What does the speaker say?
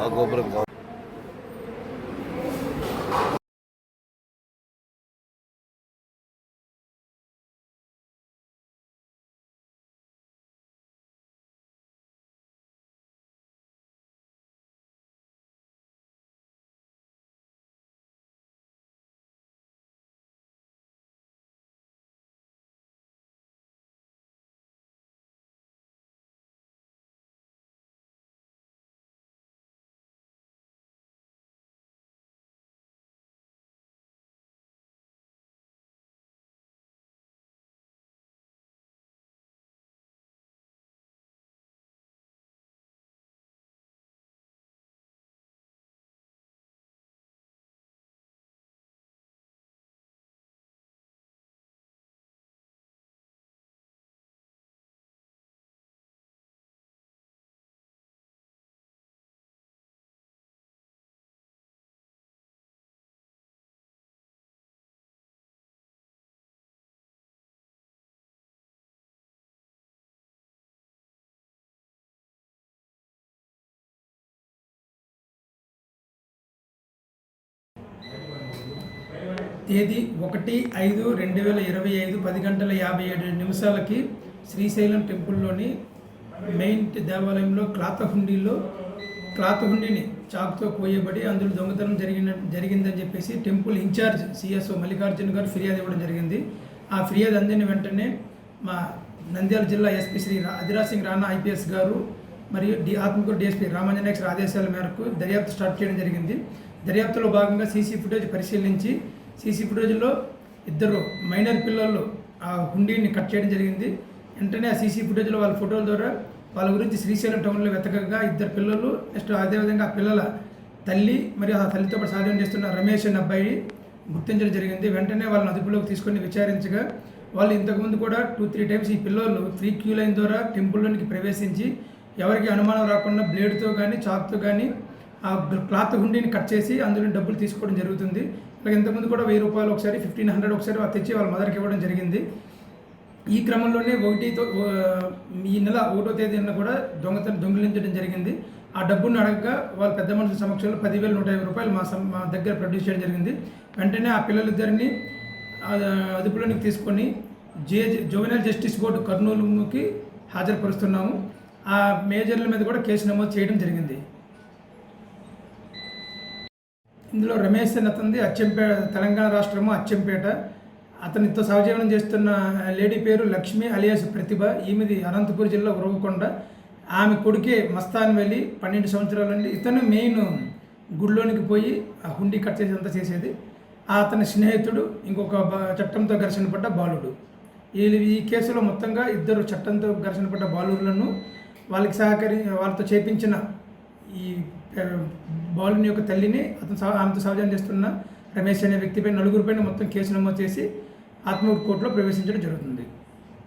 ಆ ಗೊಬ್ಬರಕ್ಕೆ తేదీ ఒకటి ఐదు రెండు వేల ఇరవై ఐదు పది గంటల యాభై ఏడు నిమిషాలకి శ్రీశైలం టెంపుల్లోని మెయిన్ దేవాలయంలో క్లాత్ హుండీలో క్లాత్ హుండీని చాకుతో కోయబడి అందులో దొంగతనం జరిగిన జరిగిందని చెప్పేసి టెంపుల్ ఇన్ఛార్జ్ సిఎస్ఓ మల్లికార్జున గారు ఫిర్యాదు ఇవ్వడం జరిగింది. ఆ ఫిర్యాదు అందిన వెంటనే మా నంద్యాల జిల్లా ఎస్పీ శ్రీ అదిరా అధిరాజ్ సింగ్ రాణా ఐపీఎస్ గారు మరియు డి ఆత్మకూరు డిఎస్పీ రామాంజనేశ్వర ఆదేశాల మేరకు దర్యాప్తు స్టార్ట్ చేయడం జరిగింది. దర్యాప్తులో భాగంగా సీసీ ఫుటేజ్ పరిశీలించి సీసీ ఫుటేజ్లో ఇద్దరు మైనర్ పిల్లలు ఆ హుండీని కట్ చేయడం జరిగింది. వెంటనే ఆ సీసీ ఫుటేజ్లో వాళ్ళ ఫోటోల ద్వారా వాళ్ళ గురించి శ్రీశైలం టౌన్లో వెతకగా ఇద్దరు పిల్లలు నెక్స్ట్ అదేవిధంగా ఆ పిల్లల తల్లి మరియు ఆ తల్లితో పాటు సాధ్యం చేస్తున్న రమేష్ అనే అబ్బాయి గుర్తించడం జరిగింది. వెంటనే వాళ్ళని అదుపులోకి తీసుకొని విచారించగా వాళ్ళు ఇంతకుముందు కూడా టూ త్రీ టైమ్స్ ఈ పిల్లలు ఫ్రీ క్యూ లైన్ ద్వారా టెంపుల్లోనికి ప్రవేశించి ఎవరికి అనుమానం రాకుండా బ్లేడ్తో కానీ చాక్తో కానీ ఆ క్లాత్ హుండీని కట్ చేసి అందులో డబ్బులు తీసుకోవడం జరుగుతుంది. అలాగే ఇంతకుముందు కూడా వెయ్యి రూపాయలు ఒకసారి ఫిఫ్టీన్ హండ్రెడ్ ఒకసారి వాళ్ళు తెచ్చి వాళ్ళ మదర్కి ఇవ్వడం జరిగింది. ఈ క్రమంలోనే ఒకటితో ఈ నెల ఒకటో తేదీన కూడా దొంగతనం దొంగిలించడం జరిగింది. ఆ డబ్బును అడగగా వాళ్ళ పెద్ద మనుషుల సమక్షంలో పదివేల నూట యాభై రూపాయలు మా మా దగ్గర ప్రొడ్యూస్ చేయడం జరిగింది. వెంటనే ఆ పిల్లలిద్దరిని అదుపులోనికి తీసుకొని జే జువెనల్ జస్టిస్ బోర్డు కర్నూలుకి హాజరుపరుస్తున్నాము. ఆ మేజర్ల మీద కూడా కేసు నమోదు చేయడం జరిగింది. ఇందులో రమేష్ అని అతనిది అచ్చంపేట తెలంగాణ రాష్ట్రము అచ్చంపేట. అతనితో సహజీవనం చేస్తున్న లేడీ పేరు లక్ష్మి అలియాస్ ప్రతిభ. ఈమెది అనంతపురం జిల్లా ఉరవకొండ. ఆమె కొడుకే మస్తాన్ వెళ్ళి పన్నెండు సంవత్సరాల నుండి ఇతను మెయిన్ గుడిలోనికి పోయి ఆ హుండీ కట్ చేసి అంతా చేసేది. అతని స్నేహితుడు ఇంకొక చట్టంతో ఘర్షణ పడ్డ బాలుడు. ఈ ఈ కేసులో మొత్తంగా ఇద్దరు చట్టంతో ఘర్షణ పడ్డ బాలులను వాళ్ళకి సహకరి వాళ్ళతో చేపించిన ఈ బాలుని యొక్క తల్లిని అతను ఆమెతో సహజం చేస్తున్న రమేష్ అనే వ్యక్తిపై నలుగురిపైన మొత్తం కేసు నమోదు చేసి ఆత్మూరు కోర్టులో ప్రవేశించడం జరుగుతుంది.